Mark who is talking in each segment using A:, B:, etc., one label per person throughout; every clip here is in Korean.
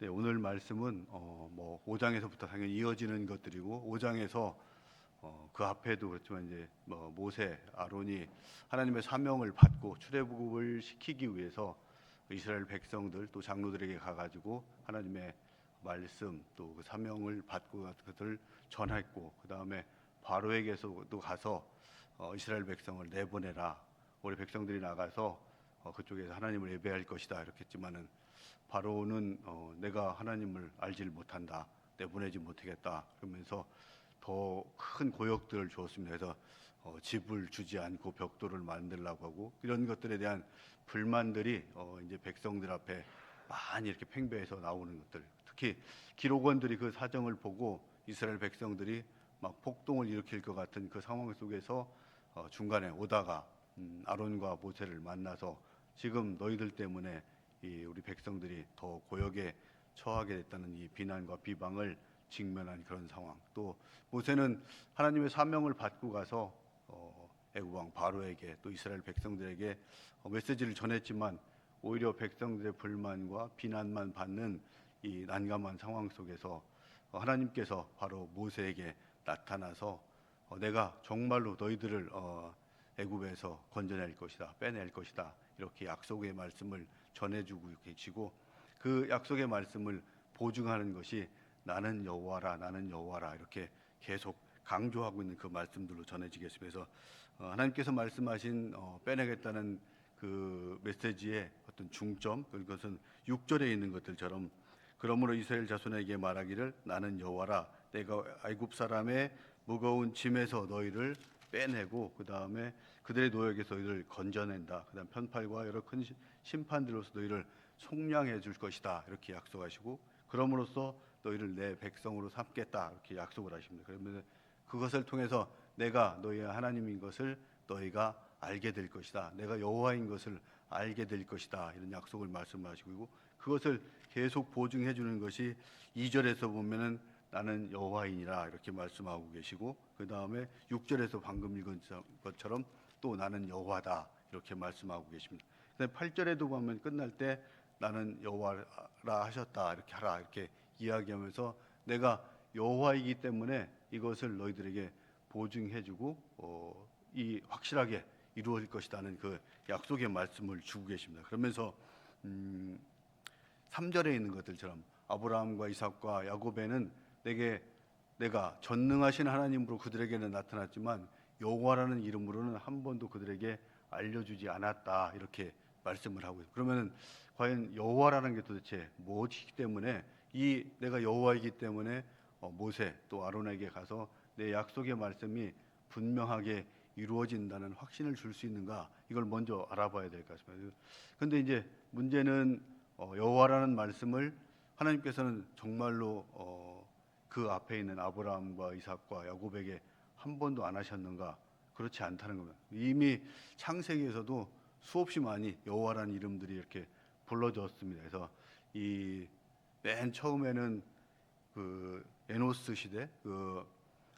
A: 네, 오늘 말씀은 어, 뭐 5장에서부터 당연히 이어지는 것들이고 5장에서 어, 그 앞에도 그렇지만 이제 뭐 모세, 아론이 하나님의 사명을 받고 출애굽을 시키기 위해서 이스라엘 백성들 또 장로들에게 가가지고 하나님의 말씀 또 그 사명을 받고 그것을 전했고 그 다음에 바로에게서도 가서 어, 이스라엘 백성을 내보내라. 우리 백성들이 나가서 어, 그쪽에서 하나님을 예배할 것이다 이렇게 했지만은 바로는 어, 내가 하나님을 알지를 못한다 내보내지 못하겠다 그러면서 더 큰 고역들을 주었습니다. 그래서 어, 집을 주지 않고 벽돌을 만들라고 하고 이런 것들에 대한 불만들이 어, 이제 백성들 앞에 많이 이렇게 팽배해서 나오는 것들. 특히 기록원들이 그 사정을 보고 이스라엘 백성들이 막 폭동을 일으킬 것 같은 그 상황 속에서 어, 중간에 오다가 음, 아론과 모세를 만나서 지금 너희들 때문에 이 우리 백성들이 더 고역에 처하게 됐다는 이 비난과 비방을 직면한 그런 상황. 또 모세는 하나님의 사명을 받고 가서 어, 애굽 왕 바로에게 또 이스라엘 백성들에게 어, 메시지를 전했지만 오히려 백성들의 불만과 비난만 받는 이 난감한 상황 속에서 어, 하나님께서 바로 모세에게 나타나서 어, 내가 정말로 너희들을 어, 애굽에서 건져낼 것이다, 빼낼 것이다 이렇게 약속의 말씀을 전해주고 계시고 그 약속의 말씀을 보증하는 것이 나는 여호와라, 나는 여호와라 이렇게 계속 강조하고 있는 그 말씀들로 전해지겠습니다. 그래서 어, 하나님께서 말씀하신 어, 빼내겠다는 그 메시지의 어떤 중점 그것은 6절에 있는 것들처럼 그러므로 이스라엘 자손에게 말하기를 나는 여호와라 내가 애굽 사람의 무거운 짐에서 너희를 빼내고 그 다음에 그들의 노역에서 너희를 건져낸다. 그다음 편팔과 여러 큰 시- 심판들로서 너희를 속량해 줄 것이다. 이렇게 약속하시고 그럼으로써 너희를 내 백성으로 삼겠다. 이렇게 약속을 하십니다. 그러면 그것을 통해서 내가 너희의 하나님인 것을 너희가 알게 될 것이다. 내가 여호와인 것을 알게 될 것이다. 이런 약속을 말씀하시고 그것을 계속 보증해 주는 것이 2절에서 보면은 나는 여호와이니라 이렇게 말씀하고 계시고 그 다음에 6절에서 방금 읽은 것처럼 또 나는 여호와다 이렇게 말씀하고 계십니다. 근데 8절에도 보면 끝날 때 나는 여호와라 하셨다 이렇게 하라 이렇게 이야기하면서 내가 여호와이기 때문에 이것을 너희들에게 보증해주고 어, 이 확실하게 이루어질 것이라는 그 약속의 말씀을 주고 계십니다. 그러면서 음, 3절에 있는 것들처럼 아브라함과 이삭과 야곱에는 내게 내가 전능하신 하나님으로 그들에게는 나타났지만 여호와라는 이름으로는 한 번도 그들에게 알려주지 않았다 이렇게 말씀을 하고 있어요. 그러면은 과연 여호와라는 게 도대체 무엇이기 때문에 이 내가 여호와이기 때문에 어, 모세 또 아론에게 가서 내 약속의 말씀이 분명하게 이루어진다는 확신을 줄 수 있는가 이걸 먼저 알아봐야 될 것 같습니다. 근데 이제 문제는 어, 여호와라는 말씀을 하나님께서는 정말로 어, 그 앞에 있는 아브라함과 이삭과 야곱에게 한 번도 안 하셨는가? 그렇지 않다는 겁니다. 이미 창세기에서도 수없이 많이 여호와라는 이름들이 이렇게 불러졌습니다. 그래서 이 맨 처음에는 그 에노스 시대 그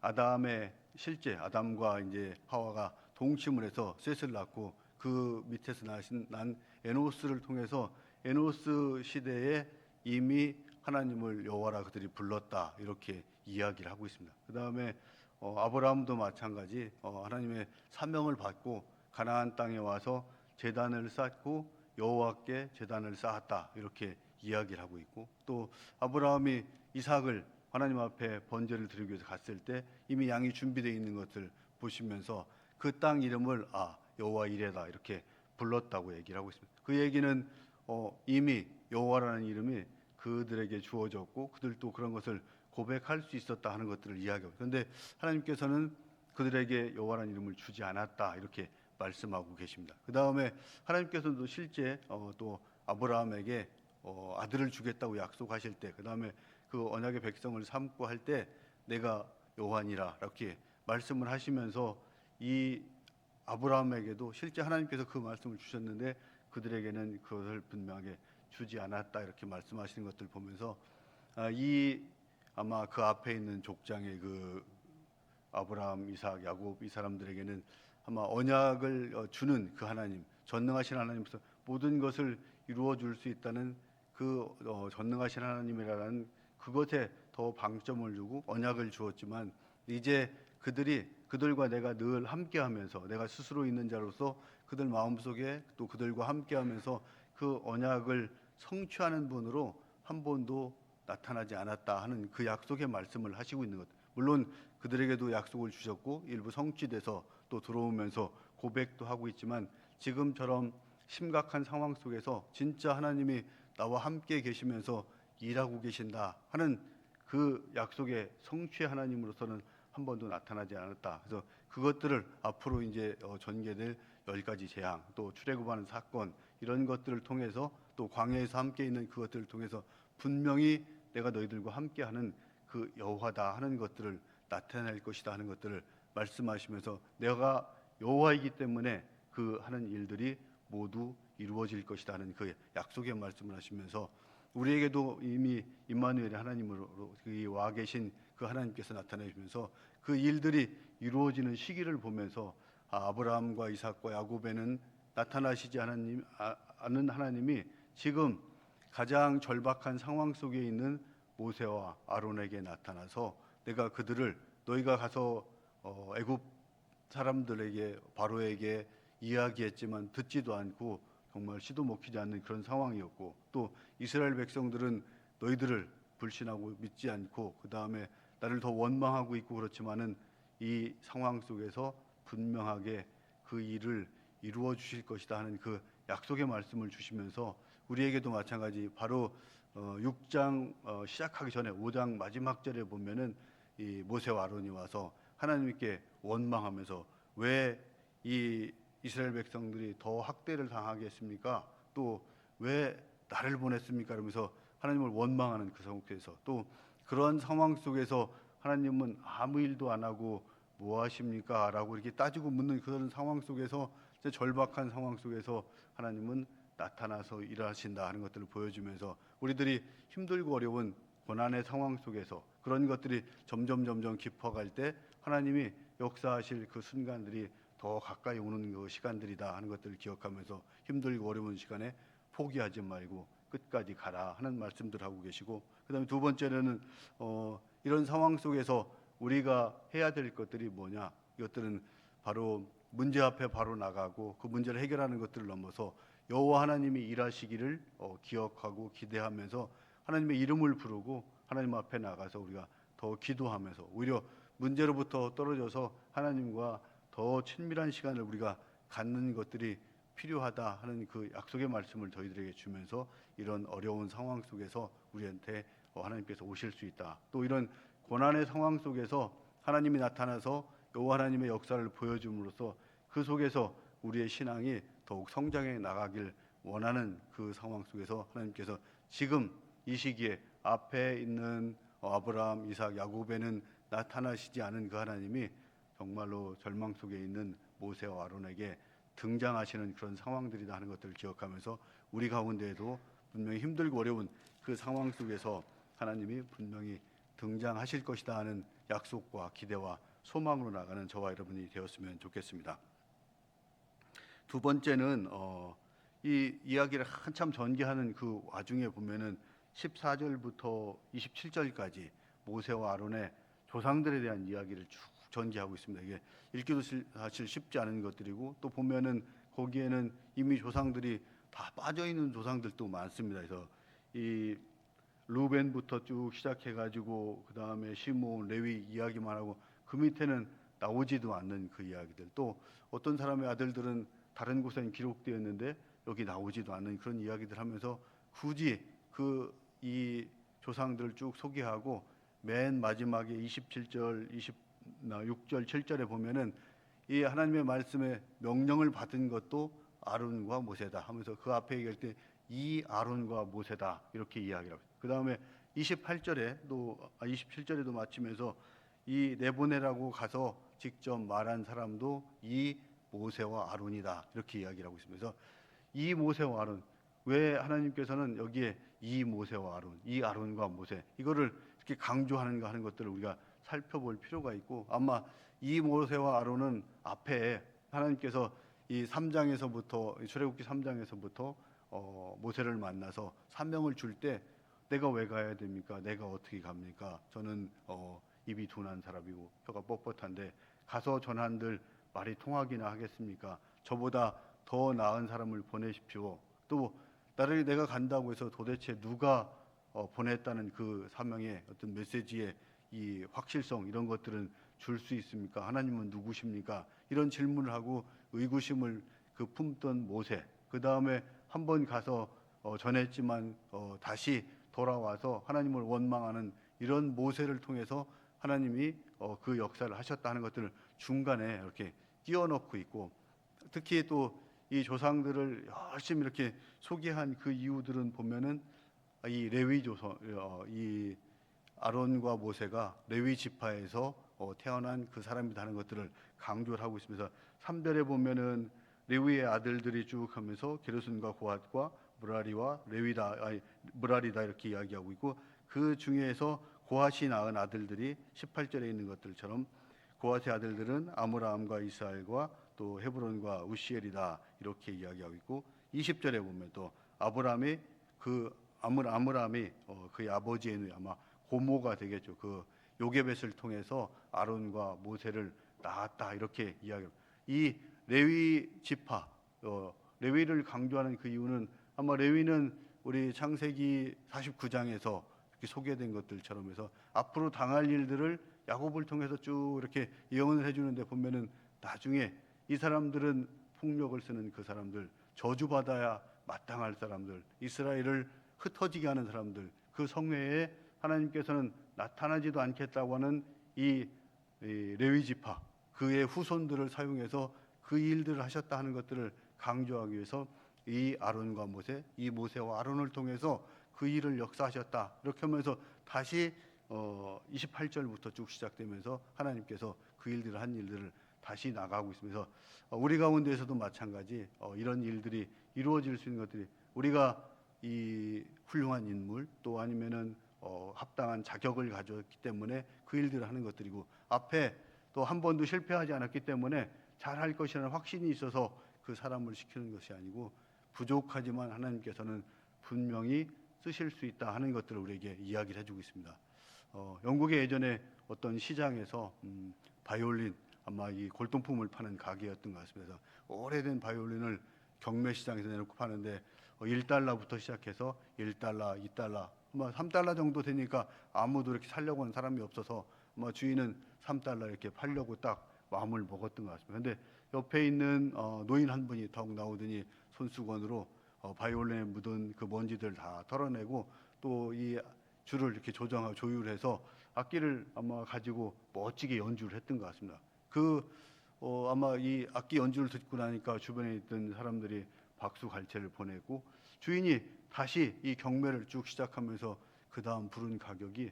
A: 아담의 실제 아담과 이제 하와가 동침을 해서 셋을 낳고 그 밑에서 나신 난 에노스를 통해서 에노스 시대에 이미 하나님을 여호와라 그들이 불렀다 이렇게 이야기를 하고 있습니다. 그 다음에 어, 아브라함도 마찬가지 어, 하나님의 사명을 받고 가나안 땅에 와서 제단을 쌓고 여호와께 제단을 쌓았다 이렇게 이야기를 하고 있고 또 아브라함이 이삭을 하나님 앞에 번제를 드리기 위해서 갔을 때 이미 양이 준비되어 있는 것을 보시면서 그 땅 이름을 아 여호와 이레다 이렇게 불렀다고 얘기를 하고 있습니다. 그 얘기는 어, 이미 여호와라는 이름이 그들에게 주어졌고 그들도 그런 것을 고백할 수 있었다 하는 것들을 이야기하고 그런데 하나님께서는 그들에게 여호와라는 이름을 주지 않았다 이렇게 말씀하고 계십니다. 그 다음에 하나님께서도 실제 어, 또 아브라함에게 어, 아들을 주겠다고 약속하실 때, 그 다음에 그 언약의 백성을 삼고 할 때 내가 요한이라 이렇게 말씀을 하시면서 이 아브라함에게도 실제 하나님께서 그 말씀을 주셨는데 그들에게는 그것을 분명하게 주지 않았다 이렇게 말씀하시는 것들 보면서 아, 이 아마 그 앞에 있는 족장의 그 아브라함, 이삭, 야곱 이 사람들에게는 아마 언약을 어, 주는 그 하나님, 전능하신 하나님께서 모든 것을 이루어 줄 수 있다는 그 어, 전능하신 하나님이라는 그것에 더 방점을 두고 언약을 주었지만 이제 그들이 그들과 내가 늘 함께하면서 내가 스스로 있는 자로서 그들 마음속에 또 그들과 함께하면서 그 언약을 성취하는 분으로 한 번도 나타나지 않았다 하는 그 약속의 말씀을 하시고 있는 것. 물론 그들에게도 약속을 주셨고 일부 성취돼서 또 들어오면서 고백도 하고 있지만 지금처럼 심각한 상황 속에서 진짜 하나님이 나와 함께 계시면서 일하고 계신다 하는 그 약속의 성취 하나님으로서는 한 번도 나타나지 않았다. 그래서 그것들을 앞으로 이제 어, 전개될 열 가지 재앙, 또 출애굽하는 사건 이런 것들을 통해서 또 광야에서 함께 있는 그것들을 통해서 분명히 내가 너희들과 함께하는 그 여호와다 하는 것들을 나타낼 것이다 하는 것들을 말씀하시면서 내가 여호와이기 때문에 그 하는 일들이 모두 이루어질 것이다 하는 그 약속의 말씀을 하시면서 우리에게도 이미 임마누엘의 하나님으로 그와 계신 그 하나님께서 나타내시면서 그 일들이 이루어지는 시기를 보면서 아, 아브라함과 이삭과 야곱에는 나타나시지 아, 않은 하나님이 지금 가장 절박한 상황 속에 있는 모세와 아론에게 나타나서 내가 그들을 너희가 가서 어, 애굽 사람들에게 바로에게 이야기했지만 듣지도 않고 정말 시도 먹히지 않는 그런 상황이었고 또 이스라엘 백성들은 너희들을 불신하고 믿지 않고 그 다음에 나를 더 원망하고 있고 그렇지만은 이 상황 속에서 분명하게 그 일을 이루어 주실 것이다 하는 그 약속의 말씀을 주시면서 우리에게도 마찬가지 바로 어, 6장 어, 시작하기 전에 5장 마지막 절에 보면은 이 모세와 아론이 와서 하나님께 원망하면서 왜 이 이스라엘 백성들이 더 학대를 당하겠습니까? 또 왜 나를 보냈습니까? 그러면서 하나님을 원망하는 그 상태에서 또 그런 상황 속에서 하나님은 아무 일도 안 하고 뭐 하십니까? 라고 이렇게 따지고 묻는 그런 상황 속에서 절박한 상황 속에서 하나님은 나타나서 일하신다 하는 것들을 보여주면서 우리들이 힘들고 어려운 고난의 상황 속에서 그런 것들이 점점 점점 깊어갈 때 하나님이 역사하실 그 순간들이 더 가까이 오는 그 시간들이다 하는 것들을 기억하면서 힘들고 어려운 시간에 포기하지 말고 끝까지 가라 하는 말씀들 하고 계시고 그다음에 두 번째는 어, 이런 상황 속에서 우리가 해야 될 것들이 뭐냐? 이것들은 바로 문제 앞에 바로 나가고 그 문제를 해결하는 것들을 넘어서 여호와 하나님이 일하시기를 어, 기억하고 기대하면서 하나님의 이름을 부르고 하나님 앞에 나가서 우리가 더 기도하면서 오히려 문제로부터 떨어져서 하나님과 더 친밀한 시간을 우리가 갖는 것들이 필요하다 하는 그 약속의 말씀을 저희들에게 주면서 이런 어려운 상황 속에서 우리한테 어, 하나님께서 오실 수 있다. 또 이런 고난의 상황 속에서 하나님이 나타나서 여호와 하나님의 역사를 보여줌으로써 그 속에서 우리의 신앙이 더욱 성장해 나가길 원하는 그 상황 속에서 하나님께서 지금 이 시기에 앞에 있는 어, 아브라함, 이삭, 야곱에는 나타나시지 않은 그 하나님이 정말로 절망 속에 있는 모세와 아론에게 등장하시는 그런 상황들이다 하는 것들을 기억하면서 우리 가운데에도 분명히 힘들고 어려운 그 상황 속에서 하나님이 분명히 등장하실 것이다 하는 약속과 기대와 소망으로 나가는 저와 여러분이 되었으면 좋겠습니다. 두 번째는 어, 이 이야기를 한참 전개하는 그 와중에 보면은 14절부터 27절까지 모세와 아론의 조상들에 대한 이야기를 쭉 전개하고 있습니다. 이게 읽기도 실- 사실 쉽지 않은 것들이고 또 보면은 거기에는 이미 조상들이 다 빠져 있는 조상들도 많습니다. 그래서 이 루벤부터 쭉 시작해 가지고 그 다음에 시몬, 레위 이야기만 하고 그 밑에는 나오지도 않는 그 이야기들 또 어떤 사람의 아들들은 다른 곳에 기록되어 있는데 여기 나오지도 않는 그런 이야기들 하면서 굳이 그 이 조상들을 쭉 소개하고 맨 마지막에 27절, 26절, 7절에 보면은 이 하나님의 말씀에 명령을 받은 것도 아론과 모세다 하면서 그 앞에 얘기할 때 이 아론과 모세다 이렇게 이야기를 합니다. 그 다음에 28절에 또 27절에도 마치면서 이 내보내라고 가서 직접 말한 사람도 이 모세와 아론이다 이렇게 이야기를 하고 있습니다. 그래서 이 모세와 아론 왜 하나님께서는 여기에 이 모세와 아론, 이 아론과 모세 이거를 이렇게 강조하는가 하는 것들을 우리가 살펴볼 필요가 있고 아마 이 모세와 아론은 앞에 하나님께서 이 3장에서부터 출애굽기 3장에서부터 어, 모세를 만나서 사명을 줄 때 내가 왜 가야 됩니까? 내가 어떻게 갑니까? 저는 어, 입이 둔한 사람이고 혀가 뻣뻣한데 가서 전한들 말이 통하기나 하겠습니까? 저보다 더 나은 사람을 보내십시오. 또 나를 내가 간다고 해서 도대체 누가 어, 보냈다는 그 사명의 어떤 메시지의 이 확실성 이런 것들은 줄 수 있습니까? 하나님은 누구십니까? 이런 질문을 하고 의구심을 그 품던 모세. 그 다음에 한 번 가서 어, 전했지만 어, 다시 돌아와서 하나님을 원망하는 이런 모세를 통해서 하나님이 어, 그 역사를 하셨다 하는 것들을 중간에 이렇게 끼워넣고 있고 특히 또 이 조상들을 열심히 이렇게 소개한 그 이유들은 보면은 이 레위 조선 어, 이 아론과 모세가 레위 지파에서 어, 태어난 그 사람이다 하는 것들을 강조를 하고 있으면서 3절에 보면은 레위의 아들들이 쭉 하면서 게르손과 고핫과 무라리와 레위다 아니 무라리다 이렇게 이야기하고 있고 그 중에서 고핫이 낳은 아들들이 18절에 있는 것들처럼 고핫의 아들들은 아므라함과 이스라엘과 또 헤브론과 우시엘이다 이렇게 이야기하고 있고 20절에 보면 또 아브라함이 그 아므 아므라함이 어, 그의 아버지의 아마 고모가 되겠죠. 그 요게벳을 통해서 아론과 모세를 낳았다 이렇게 이야기. 이 레위 지파 어, 레위를 강조하는 그 이유는 아마 레위는 우리 창세기 49장에서 이렇게 소개된 것들처럼 해서 앞으로 당할 일들을 야곱을 통해서 쭉 이렇게 예언을 해주는데 보면은 나중에 이 사람들은 폭력을 쓰는 그 사람들 저주받아야 마땅할 사람들 이스라엘을 흩어지게 하는 사람들 그 성회에 하나님께서는 나타나지도 않겠다고 하는 이, 이 레위 지파 그의 후손들을 사용해서 그 일들을 하셨다 하는 것들을 강조하기 위해서 이 아론과 모세, 이 모세와 아론을 통해서 그 일을 역사하셨다. 이렇게 하면서 다시 어 28절부터 쭉 시작되면서 하나님께서 그 일들을 한 일들을 다시 나가고 있으면서 어, 우리 가운데에서도 마찬가지 어, 이런 일들이 이루어질 수 있는 것들이 우리가 이 훌륭한 인물 또 아니면은 어, 합당한 자격을 가졌기 때문에 그 일들을 하는 것들이고 앞에 또 한 번도 실패하지 않았기 때문에 잘할 것이라는 확신이 있어서 그 사람을 시키는 것이 아니고 부족하지만 하나님께서는 분명히 쓰실 수 있다 하는 것들을 우리에게 이야기를 해주고 있습니다. 어, 영국의 예전에 어떤 시장에서 음, 바이올린 아마 이 골동품을 파는 가게였던 것 같습니다. 그래서 오래된 바이올린을 경매 시장에서 내놓고 파는데 어, 1달러부터 시작해서 1달러, 2달러, 아마 3달러 정도 되니까 아무도 이렇게 살려고 하는 사람이 없어서 아마 주인은 3달러 이렇게 팔려고 딱 마음을 먹었던 것 같습니다. 근데 옆에 있는 어, 노인 한 분이 더욱 나오더니 손수건으로 어, 바이올린에 묻은 그 먼지들 다 털어내고 또 이 줄을 이렇게 조정하고 조율해서 악기를 아마 가지고 멋지게 연주를 했던 것 같습니다. 그 어, 아마 이 악기 연주를 듣고 나니까 주변에 있던 사람들이 박수 갈채를 보내고 주인이 다시 이 경매를 쭉 시작하면서 그 다음 부른 가격이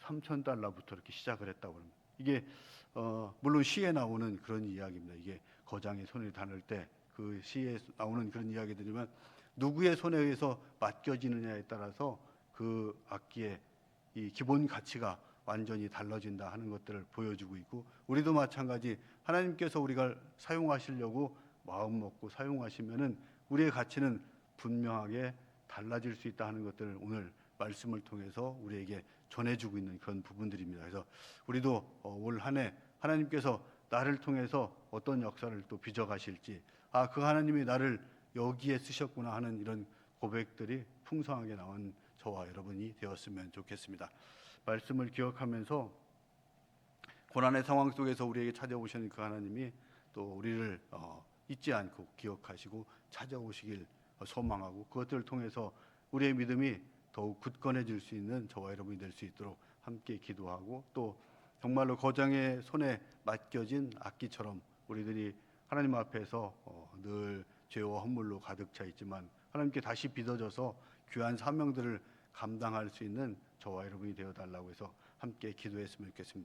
A: 3천 달러부터 이렇게 시작을 했다고 합니다. 이게 어, 물론 시에 나오는 그런 이야기입니다. 이게 거장의 손을 다룰 때그 시에 나오는 그런 이야기들이지만 누구의 손에 의해서 맡겨지느냐에 따라서 그 악기의 이 기본 가치가 완전히 달라진다 하는 것들을 보여주고 있고 우리도 마찬가지 하나님께서 우리가 사용하시려고 마음 먹고 사용하시면은 우리의 가치는 분명하게 달라질 수 있다 하는 것들을 오늘 말씀을 통해서 우리에게 전해주고 있는 그런 부분들입니다. 그래서 우리도 어, 올한해 하나님께서 나를 통해서 어떤 역사를 또 빚어가실지 아 그 하나님이 나를 여기에 쓰셨구나 하는 이런 고백들이 풍성하게 나온 저와 여러분이 되었으면 좋겠습니다. 말씀을 기억하면서 고난의 상황 속에서 우리에게 찾아오시는 그 하나님이 또 우리를 어, 잊지 않고 기억하시고 찾아오시길 소망하고 그것들을 통해서 우리의 믿음이 더욱 굳건해질 수 있는 저와 여러분이 될 수 있도록 함께 기도하고 또 정말로 거장의 손에 맡겨진 악기처럼 우리들이 하나님 앞에서 어, 늘 죄와 허물로 가득 차 있지만 하나님께 다시 빚어져서 귀한 사명들을 감당할 수 있는 저와 여러분이 되어 달라고 해서 함께 기도했으면 좋겠습니다.